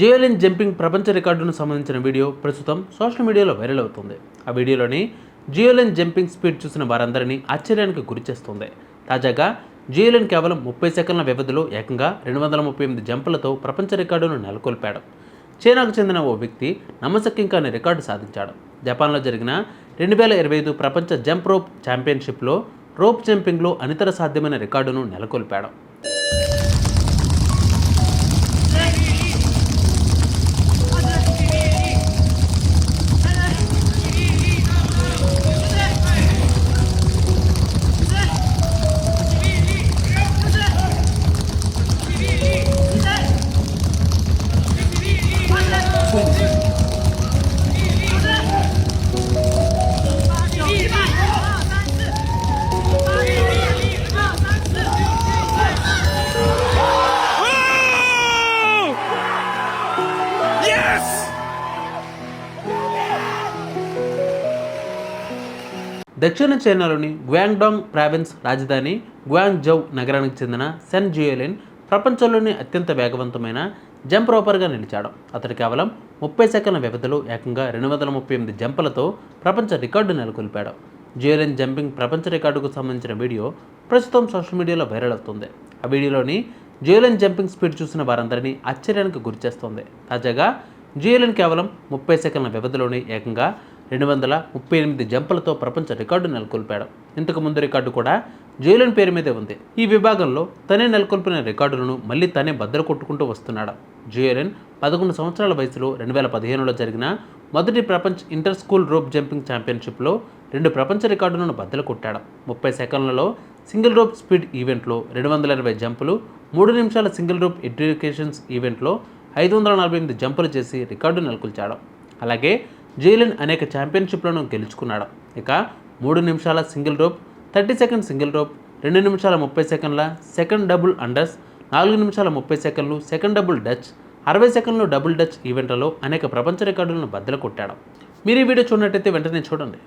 JLN jumping ప్రపంచ రికార్డును సంబంధించిన వీడియో ప్రస్తుతం సోషల్ మీడియాలో వైరల్ అవుతుంది. ఆ వీడియోలోని జియోలెన్ జంపింగ్ స్పీడ్ చూసిన వారందరినీ ఆశ్చర్యానికి గురిచేస్తుంది తాజాగా జియోలెన్ కేవలం ముప్పై సెకండ్ల వ్యవధిలో ఏకంగా రెండు వందల ముప్పై ఎనిమిది జంపులతో ప్రపంచ రికార్డును నెలకొల్పాడు. చైనాకు చెందిన ఓ వ్యక్తి నమ్మశక్యం కాని రికార్డు సాధించాడు. జపాన్లో జరిగిన రెండు వేల ఇరవై ఐదు ప్రపంచ జంప్ రోప్ ఛాంపియన్షిప్లో రోప్ జంపింగ్లో అనితర సాధ్యమైన రికార్డును నెలకొల్పాడు. దక్షిణ చైనాలోని గ్వాంగ్డాంగ్ ప్రావిన్స్ రాజధాని గ్వాంగ్జౌ నగరానికి చెందిన సెన్ జియోలిన్ ప్రపంచంలోని అత్యంత వేగవంతమైన జంప్ రోపర్గా నిలిచాడు. అతడు కేవలం ముప్పై సెకండ్ల వ్యవధిలో ఏకంగా రెండు వందల ముప్పై ఎనిమిది జంపులతో ప్రపంచ రికార్డు నెలకొల్పాడు. జియోలిన్ జంపింగ్ ప్రపంచ రికార్డుకు సంబంధించిన వీడియో ప్రస్తుతం సోషల్ మీడియాలో వైరల్ అవుతుంది. ఆ వీడియోలోని జియోలిన్ జంపింగ్ స్పీడ్ చూసిన వారందరినీ ఆశ్చర్యానికి గురిచేస్తోంది. తాజాగా జియోలిన్ కేవలం ముప్పై సెకండ్ల వ్యవధిలోనే ఏకంగా రెండు వందల ముప్పై ఎనిమిది జంపలతో ప్రపంచ రికార్డు నెలకొల్పాడు. ఇంతకు ముందు రికార్డు కూడా జైలున్ పేరు మీదే ఉంది. ఈ విభాగంలో తనే నెలకొల్పిన రికార్డులను మళ్ళీ తనే భద్ర కొట్టుకుంటూ వస్తున్నాడు. జోయలిన్ పదకొండు సంవత్సరాల వయసులో రెండు వేల పదిహేనులో జరిగిన మొదటి ప్రపంచ ఇంటర్ స్కూల్ రోప్ జంపింగ్ ఛాంపియన్షిప్లో రెండు ప్రపంచ రికార్డులను బద్దలు కొట్టాడు ముప్పై సెకండ్లలో సింగిల్ రోప్ స్పీడ్ ఈవెంట్లో రెండు వందల ఇరవై జంపులు మూడు నిమిషాల సింగిల్ రోప్ ఎడ్యుకేషన్స్ ఈవెంట్లో ఐదు వందల నలభై ఎనిమిది జంపులు చేసి రికార్డు నెలకొల్చాడు. అలాగే జైలిన్ అనేక ఛాంపియన్షిప్లను గెలుచుకున్నాడు. ఇక మూడు నిమిషాల single rope thirty second single rope రెండు నిమిషాల ముప్పై సెకండ్ల సెకండ్ డబుల్ అండర్స్ నాలుగు నిమిషాల ముప్పై సెకండ్లు సెకండ్ డబుల్ డచ్ అరవై సెకండ్లు డబుల్ డచ్ ఈవెంట్లలో అనేక ప్రపంచ రికార్డులను బద్దలు కొట్టాడు. మీరు ఈ వీడియో చూడనట్టయితే వెంటనే చూడండి.